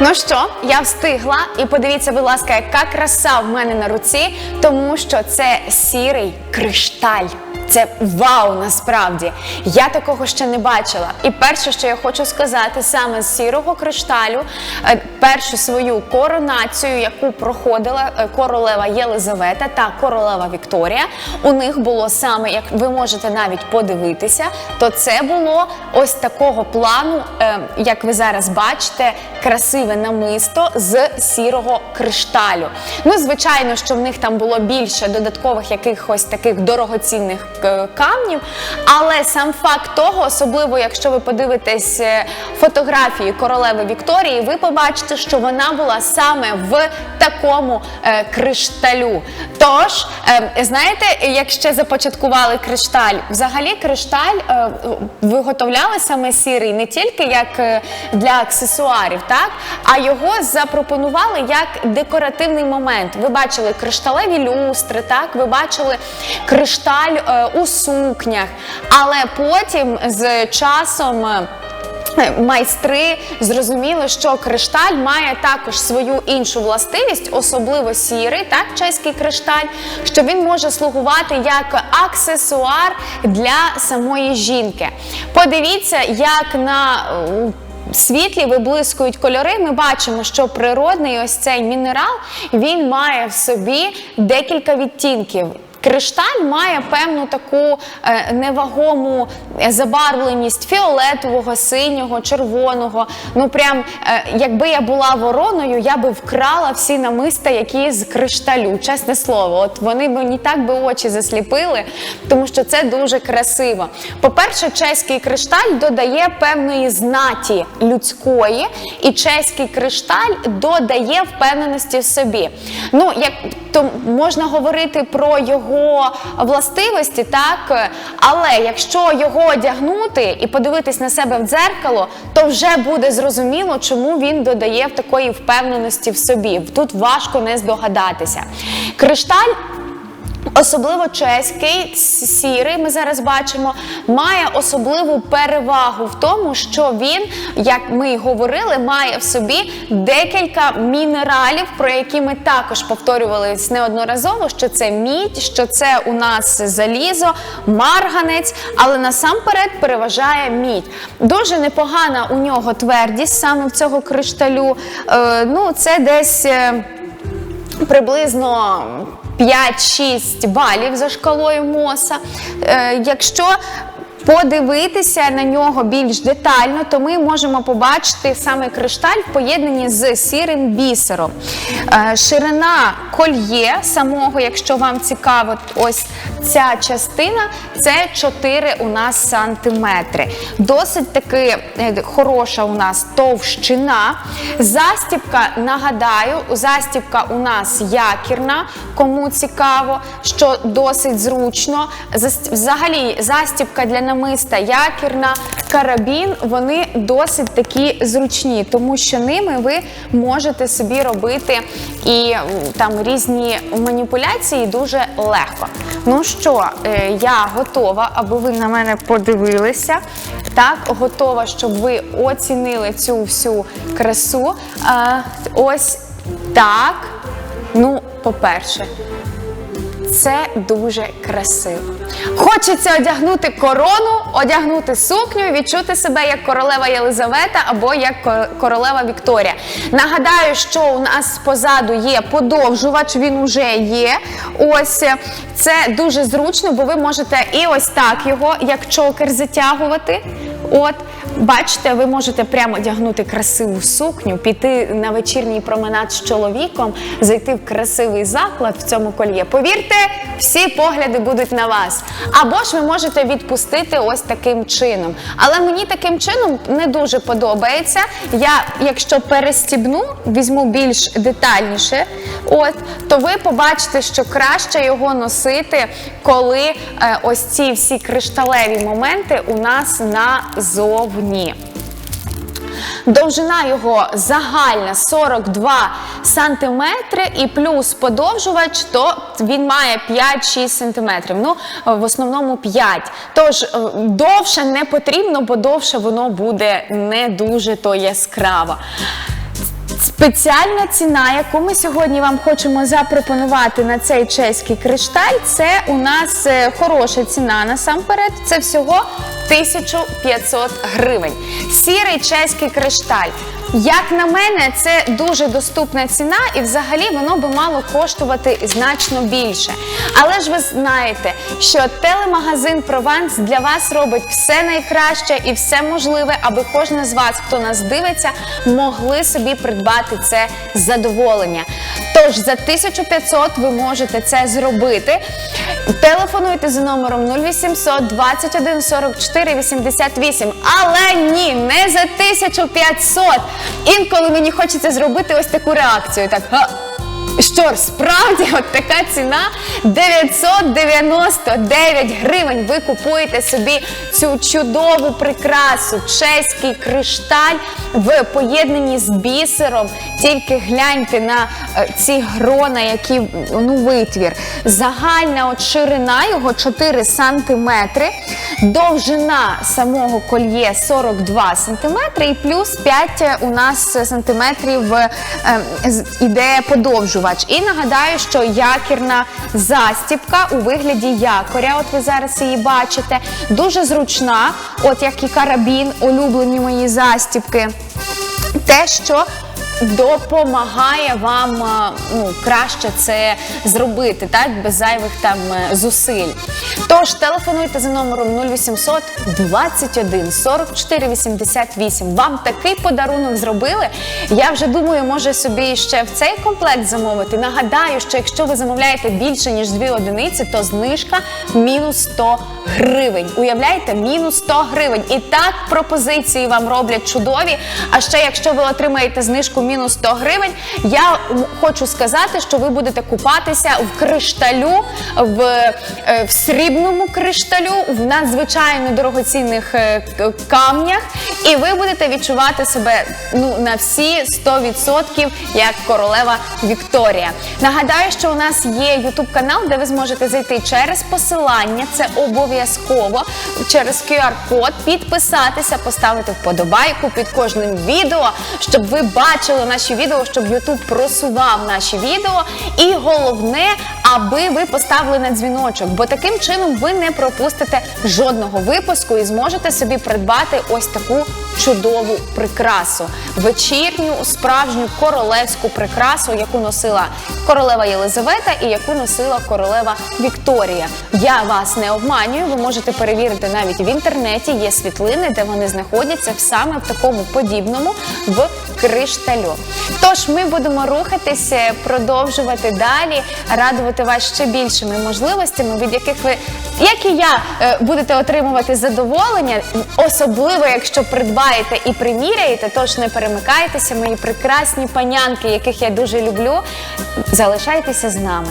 Ну що, я встигла, і подивіться, будь ласка, яка краса в мене на руці, тому що це сірий кришталь. Це вау, насправді. Я такого ще не бачила. І перше, що я хочу сказати, саме з сірого кришталю, е, першу свою коронацію, яку проходила е, королева Єлизавета та королева Вікторія, у них було саме, як ви можете навіть подивитися, то це було ось такого плану, е, як ви зараз бачите, красиве намисто з сірого кришталю. Ну, звичайно, що в них там було більше додаткових якихось таких дорогоцінних камнів, але сам факт того, особливо якщо ви подивитесь е, фотографії королеви Вікторії, ви побачите, що вона була саме в такому е, кришталю. Тож, е, знаєте, як ще започаткували кришталь, взагалі кришталь е, виготовляли саме сірий не тільки як е, для аксесуарів, так а його запропонували як декоративний момент. Ви бачили кришталеві люстри, так ви бачили кришталь е, у сукнях, але потім з часом. е, Майстри зрозуміли, що кришталь має також свою іншу властивість, особливо сірий, так, чеський кришталь, що він може слугувати як аксесуар для самої жінки. Подивіться, як на світлі виблискують кольори, ми бачимо, що природний ось цей мінерал він має в собі декілька відтінків. Кришталь має певну таку е, невагому забарвленість фіолетового, синього, червоного. Ну прям е, якби я була вороною, я би вкрала всі намиста, які з кришталю. Чесне слово, от вони мені так би очі засліпили, тому що це дуже красиво. По-перше, чеський кришталь додає певної знаті людської, і чеський кришталь додає впевненості в собі. Ну, як то можна говорити про його властивості, так але якщо його одягнути і подивитись на себе в дзеркало, то вже буде зрозуміло, чому він додає в такої впевненості в собі. Тут важко не здогадатися. Кришталь. Особливо чеський сірий, ми зараз бачимо, має особливу перевагу в тому, що він, як ми й говорили, має в собі декілька мінералів, про які ми також повторювали неодноразово, що це мідь, що це у нас залізо, марганець, але насамперед переважає мідь. Дуже непогана у нього твердість саме в цього кришталю. Е, ну, це десь. е, Приблизно 5-6 балів за шкалою Моса. Е, якщо подивитися на нього більш детально, то ми можемо побачити саме кришталь в поєднанні з сірим бісером. Е, ширина кольє самого, якщо вам цікаво, ось ця частина це 4 у нас сантиметри. Досить таки е, хороша у нас товщина. Застібка, нагадаю, застібка у нас якірна, кому цікаво, що досить зручно. Взагалі, застібка для намиста якірна, карабін, вони досить такі зручні, тому що ними ви можете собі робити і там різні маніпуляції дуже легко. Ну що, е, я готова, аби ви на мене подивилися. Так, готова, щоб ви оцінили цю всю красу. Ось так. Ну, по-перше, це дуже красиво. Хочеться одягнути корону, одягнути сукню, і відчути себе як королева Єлизавета або як королева Вікторія. Нагадаю, що у нас позаду є подовжувач, він уже є. Ось е, це дуже зручно, бо ви можете і ось так його, як чокер, затягувати. От, бачите, ви можете прямо одягнути красиву сукню, піти на вечірній променад з чоловіком, зайти в красивий заклад в цьому кольє. Повірте, всі погляди будуть на вас. Або ж ви можете відпустити ось таким чином. Але мені таким чином не дуже подобається. Я, якщо перестібну, візьму більш детальніше, от, то ви побачите, що краще його носити, коли е, ось ці всі кришталеві моменти у нас назовні. Довжина його загальна 42 сантиметри і плюс подовжувач, то він має 5-6 сантиметрів. Ну, в основному 5. Тож е, довше не потрібно, бо довше воно буде не дуже то яскраво. Спеціальна ціна, яку ми сьогодні вам хочемо запропонувати на цей чеський кришталь, це у нас е, хороша ціна насамперед. Це всього 1500 гривень. Сірий чеський кришталь. Як на мене, це дуже доступна ціна, і взагалі воно би мало коштувати значно більше. Але ж ви знаєте, що телемагазин Прованс для вас робить все найкраще і все можливе, аби кожен з вас, хто нас дивиться, могли собі придбати це задоволення. Тож за 1500 ви можете це зробити. Телефонуйте за номером 0800 21 44 88. Але ні, не за 1500. Інколи мені хочеться зробити ось таку реакцію. Так. Що ж, справді, от така ціна 999 гривень. Ви купуєте собі цю чудову прикрасу, чеський кришталь в поєднанні з бісером. Тільки гляньте на е, ці грона, які ну, витвір. Загальна от ширина його 4 сантиметри, довжина самого кольє 42 сантиметри і плюс 5 у нас сантиметрів е, з- подовжувач. І нагадаю, що якірна застіпка у вигляді якоря, от ви зараз її бачите, дуже зручна, от як і карабін, улюблені мої застіпки. Те, що допомагає вам ну, краще це зробити, так, без зайвих там е, зусиль. Тож телефонуйте за номером 0800 21 44 88. Вам такий подарунок зробили. Я вже думаю, може собі ще в цей комплект замовити. Нагадаю, що якщо ви замовляєте більше ніж дві одиниці, то знижка мінус 100 гривень. Уявляєте, мінус 100 гривень. І так пропозиції вам роблять чудові. А ще якщо ви отримаєте знижку мінус 100 гривень, я хочу сказати, що ви будете купатися в кришталю, в, е, в срібному кришталю, в надзвичайно дорогоцінних е, камнях, і ви будете відчувати себе ну на всі 100% як королева Вікторія. Нагадаю, що у нас є YouTube канал, де ви зможете зайти через посилання. Це обов'язково через QR-код, підписатися, поставити вподобайку під кожним відео, щоб ви бачили наші відео, щоб YouTube просував наші відео. І головне, аби ви поставили на дзвіночок, бо таким чином ви не пропустите жодного випуску і зможете собі придбати ось таку чудову прикрасу. Вечірню, справжню королевську прикрасу, яку носила королева Єлизавета і яку носила королева Вікторія. Я вас не обманюю, ви можете перевірити навіть в інтернеті. Є світлини, де вони знаходяться саме в такому подібному в кришталю. Тож ми будемо рухатися, продовжувати далі, радувати вас ще більшими можливостями, від яких ви, як і я, е, будете отримувати задоволення, особливо якщо придбаєте і приміряєте. Тож не перемикайтеся, мої прекрасні панянки, яких я дуже люблю. Залишайтеся з нами.